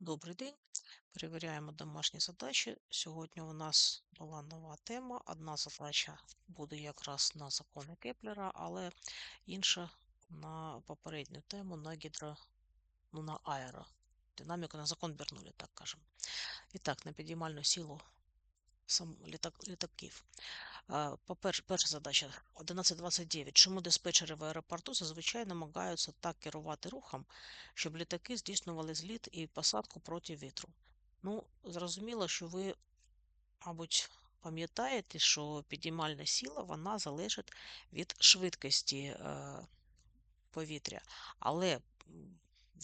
Добрий день. Перевіряємо домашні задачі. Сьогодні у нас була нова тема. Одна задача буде якраз на закони Кеплера, але інша на попередню тему на гідро, ну, на аеро. Динаміку на закон Бернулі, так кажемо. І так, на підіймальну силу сам літак, літаків. По-перше, перша задача 11.29. Чому диспетчери в аеропорту зазвичай намагаються так керувати рухом, щоб літаки здійснювали зліт і посадку проти вітру? Ну, зрозуміло, що ви, мабуть, пам'ятаєте, що підіймальна сила вона залежить від швидкості е, повітря, але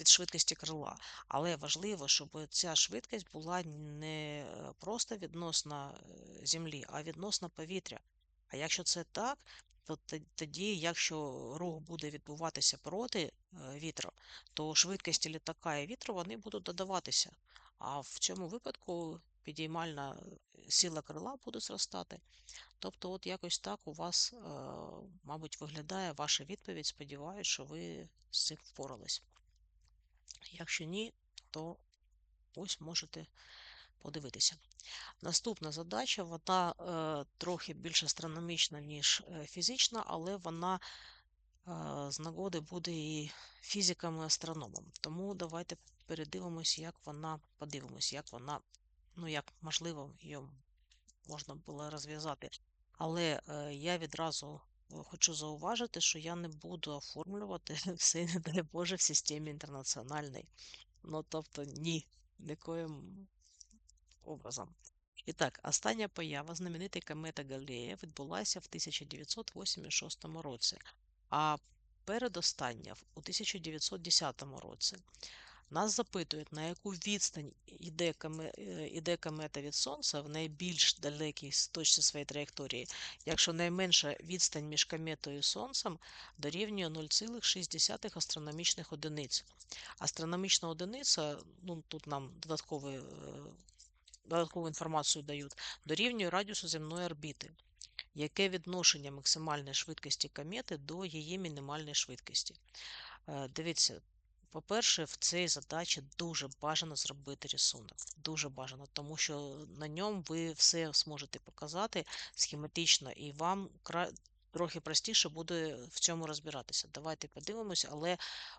від швидкості крила. Але важливо, щоб ця швидкість була не просто відносно е, землі, а відносно повітря. А якщо це так, то тоді, якщо рух буде відбуватися проти е, вітру, то швидкості літака і вітру вони будуть додаватися. А в цьому випадку підіймальна сила крила буде зростати. Тобто, от якось так у вас, е, мабуть, виглядає ваша відповідь. Сподіваюся, що ви з цим впорались. Якщо ні, то ось можете подивитися. Наступна задача, вона е, трохи більш астрономічна, ніж е, фізична, але вона е, з нагоди буде і фізиком, і астрономом. Тому давайте передивимось, як вона, подивимось, як вона, ну як можливо, її можна було розв'язати. Але е, я відразу хочу зауважити, що я не буду оформлювати все, не дай Боже, в системі інтернаціональній. Ну, тобто, ні, яким образом. І так, остання поява знаменитої комети Галлея відбулася в 1986 році, а передостання у 1910 році. Нас запитують, на яку відстань йде е, комета від Сонця в найбільш далекій точці своєї траєкторії, якщо найменша відстань між кометою і Сонцем дорівнює 0,6 астрономічних одиниць. Астрономічна одиниця, ну тут нам додаткові, е, додаткову інформацію дають, дорівнює радіусу земної орбіти. Яке відношення максимальної швидкості комети до її мінімальної швидкості? Е, дивіться, по-перше, в цій задачі дуже бажано зробити рисунок. Дуже бажано, тому що на ньому ви все зможете показати схематично, і вам трохи простіше буде в цьому розбиратися. Давайте подивимося, але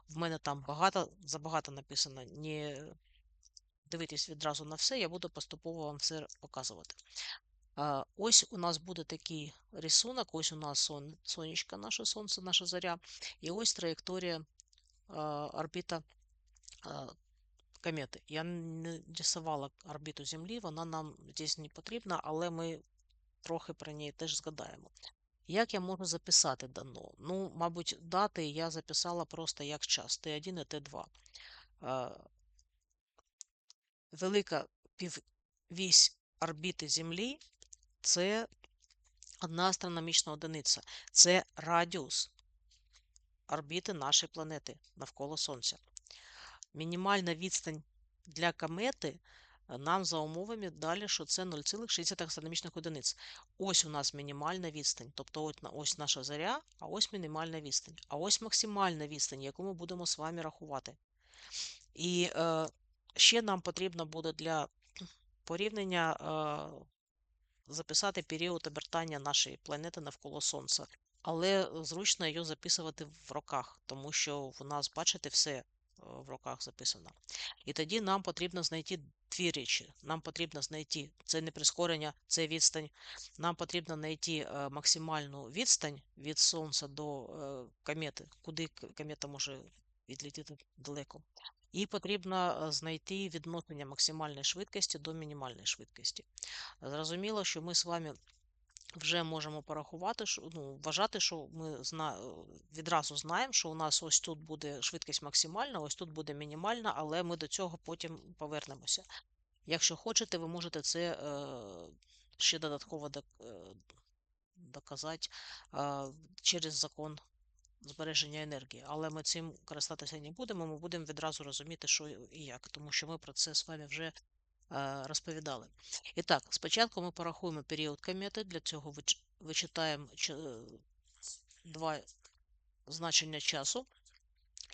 в мене там багато, забагато написано. Не дивитесь відразу на все, я буду поступово вам все показувати. Ось у нас буде такий рисунок, ось у нас сон, сонечко, наше сонце, наша заря, і ось траєкторія орбіта комети. Я не рисувала орбіту Землі, вона нам здесь не потрібна, але ми трохи про неї теж згадаємо. Як я можу записати дано? Ну, мабуть, дати я записала просто як час Т1 і Т2. Велика піввісь орбіти Землі це одна астрономічна одиниця. Це радіус орбіти нашої планети навколо Сонця. Мінімальна відстань для комети е, нам за умовами далі, що це 0,6 астрономічних одиниць. Ось у нас мінімальна відстань. Тобто ось наша заря, а ось мінімальна відстань. А ось максимальна відстань, яку ми будемо з вами рахувати. І е, ще нам потрібно буде для порівняння е, записати період обертання нашої планети навколо Сонця але е, зручно її записувати в роках, тому що в нас, бачите, все е, в роках записано. І тоді нам потрібно знайти дві речі. Нам потрібно знайти це не прискорення, це відстань. Нам потрібно знайти е, максимальну відстань від Сонця до комети, куди комета може відлітіти далеко. І потрібно знайти відношення максимальної швидкості до мінімальної швидкості. Зрозуміло, що ми з вами вже можемо порахувати, що ну, вважати, що ми зна... відразу знаємо, що у нас ось тут буде швидкість максимальна, ось тут буде мінімальна, але ми до цього потім повернемося. Якщо хочете, ви можете це е, ще додатково е, доказати е, через закон збереження енергії. Але ми цим користатися не будемо, ми будемо відразу розуміти, що і як, тому що ми про це з вами вже розповідали. І так, спочатку ми порахуємо період комети, для цього вичитаємо два значення часу.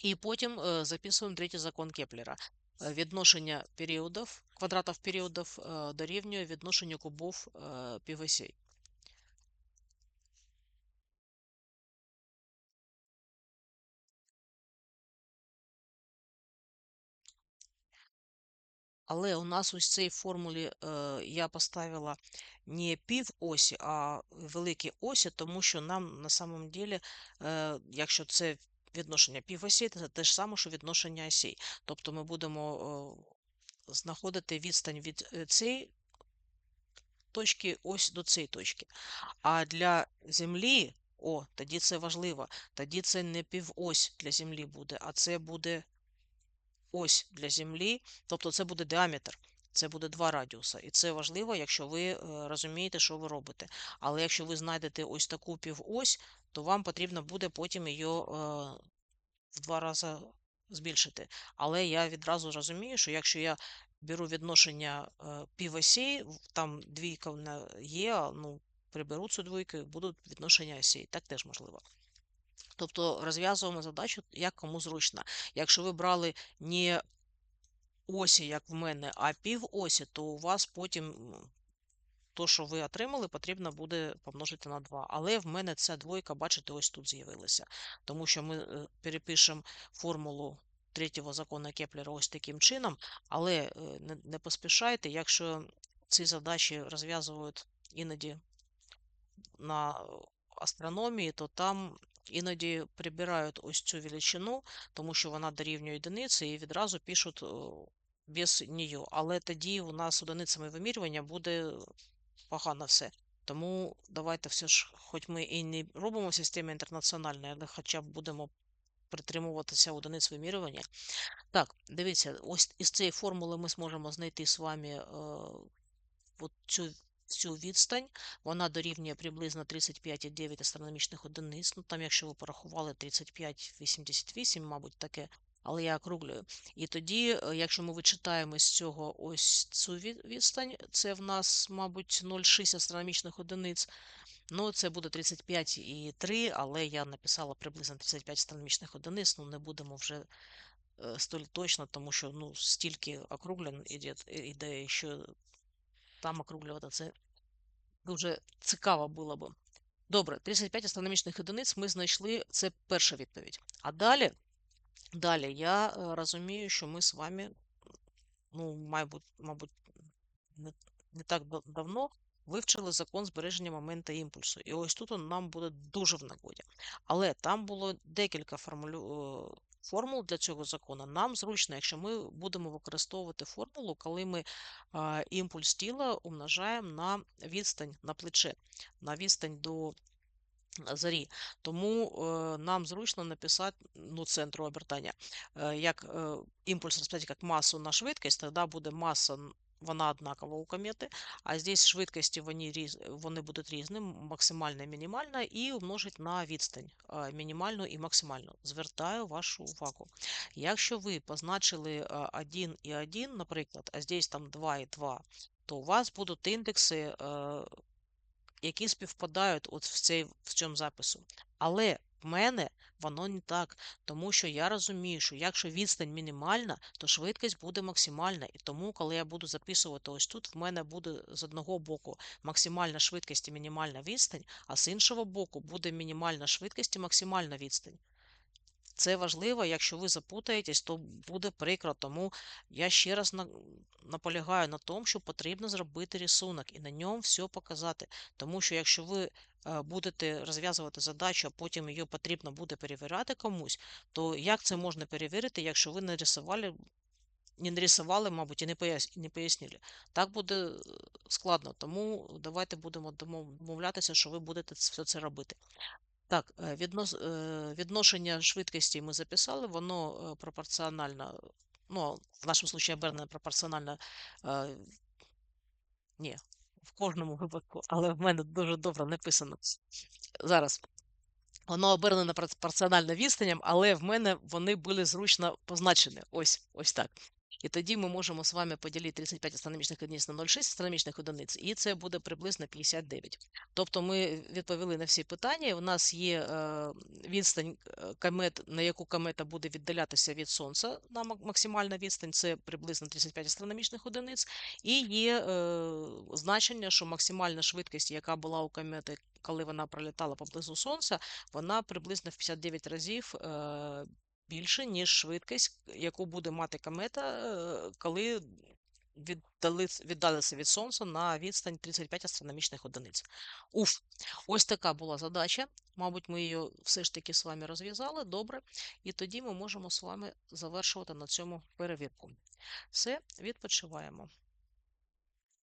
І потім е, записуємо третій закон Кеплера. Е, Відношення періодів, квадратів періодів е, дорівнює відношенню кубов півосей. Але у нас в цій формулі е, я поставила не пів осі, а великі осі, тому що нам на самом ділі, е, якщо це відношення півосі, це те ж саме, що відношення осей. Тобто ми будемо е, знаходити відстань від цієї точки ось до цієї точки. А для Землі, о, тоді це важливо, тоді це не півось для Землі буде, а це буде ось для Землі, тобто це буде діаметр. Це буде два радіуса. І це важливо, якщо ви е, розумієте, що ви робите. Але якщо ви знайдете ось таку півось, то вам потрібно буде потім її е, в два рази збільшити. Але я відразу розумію, що якщо я беру відношення е, півосей, там двійка є, ну, приберу цю двійку, будуть відношення осей. Так теж можливо. Тобто розв'язуємо задачу, як кому зручно. Якщо ви брали не осі, як в мене, а півосі, то у вас потім то, що ви отримали, потрібно буде помножити на 2. Але в мене ця двойка, бачите, ось тут з'явилася. Тому що ми е, перепишемо формулу третього закону Кеплера ось таким чином, але е, не, не поспішайте, якщо ці задачі розв'язують іноді на астрономії, то там іноді прибирають ось цю величину, тому що вона дорівнює одиниці, і відразу пишуть без неї. Але тоді у нас одиницями вимірювання буде погано все. Тому давайте все ж, хоч ми і не робимо в системі інтернаціональної, але хоча б будемо притримуватися одиниць вимірювання. Так, дивіться, ось із цієї формули ми зможемо знайти з вами е, от цю, цю відстань. Вона дорівнює приблизно 35,9 астрономічних одиниць. Ну там, якщо ви порахували 35,88, мабуть, таке. Але я округлюю. І тоді, е, якщо ми вичитаємо з цього ось цю відстань, це в нас, мабуть, 0,6 астрономічних одиниць. Ну, це буде 35,3, але я написала приблизно 35 астрономічних одиниць. Ну, не будемо вже е, столь точно, тому що ну, стільки округлень іде, іде, що там округлювати це дуже цікаво було б. Добре, 35 астрономічних одиниць ми знайшли, це перша відповідь. А далі, далі я е, розумію, що ми з вами, ну, мабуть, мабуть, не, не так давно вивчили закон збереження моменту імпульсу. І ось тут он нам буде дуже в нагоді. Але там було декілька формулю... формул для цього закону. Нам зручно, якщо ми будемо використовувати формулу, коли ми імпульс тіла умножаємо на відстань на плече, на відстань до зарі. Тому е, нам зручно написати ну, центру обертання, е, як е, імпульс розподілити як масу на швидкість, тоді буде маса, вона однакова у комети, а здесь швидкості вони, різ, вони будуть різні, максимальна і мінімальна, і умножить на відстань е, мінімальну і максимальну. Звертаю вашу увагу. Якщо ви позначили 1 і 1, наприклад, а здесь там 2 і 2, то у вас будуть індекси е, які співпадають от в цей, в цьому запису. Але в мене воно не так, тому що я розумію, що якщо відстань мінімальна, то швидкість буде максимальна. І тому, коли я буду записувати ось тут, в мене буде з одного боку максимальна швидкість і мінімальна відстань, а з іншого боку буде мінімальна швидкість і максимальна відстань. Це важливо, якщо ви запутаєтесь, то буде прикро. Тому я ще раз наполягаю на тому, що потрібно зробити рисунок і на ньому все показати. Тому що якщо ви е, будете розв'язувати задачу, а потім її потрібно буде перевіряти комусь, то як це можна перевірити, якщо ви не рисували, не нарисували, мабуть, і не пояс- не пояснили? Так буде е, складно. Тому давайте будемо домовлятися, що ви будете все це робити. Так, віднос, е, відношення швидкості ми записали, воно е, пропорціонально, ну, в нашому случаї обернено пропорціонально, ні, в кожному випадку, але в мене дуже добре написано. Зараз. Воно обернено пропорціонально відстаням, але в мене вони були зручно позначені. Ось, ось так. І тоді ми можемо з вами поділити 35 астрономічних одиниць на 0,6 астрономічних одиниць, і це буде приблизно 59. Тобто ми відповіли на всі питання. У нас є е, відстань е, комет, на яку комета буде віддалятися від Сонця на мак- максимальна відстань, це приблизно 35 астрономічних одиниць. І є е, значення, що максимальна швидкість, яка була у комети, коли вона пролітала поблизу Сонця, вона приблизно в 59 разів більше, ніж швидкість, яку буде мати комета, е, коли віддали, віддалиться від Сонця на відстань 35 астрономічних одиниць. Уф, ось така була задача. Мабуть, ми її все ж таки з вами розв'язали. Добре. І тоді ми можемо з вами завершувати на цьому перевірку. Все, відпочиваємо.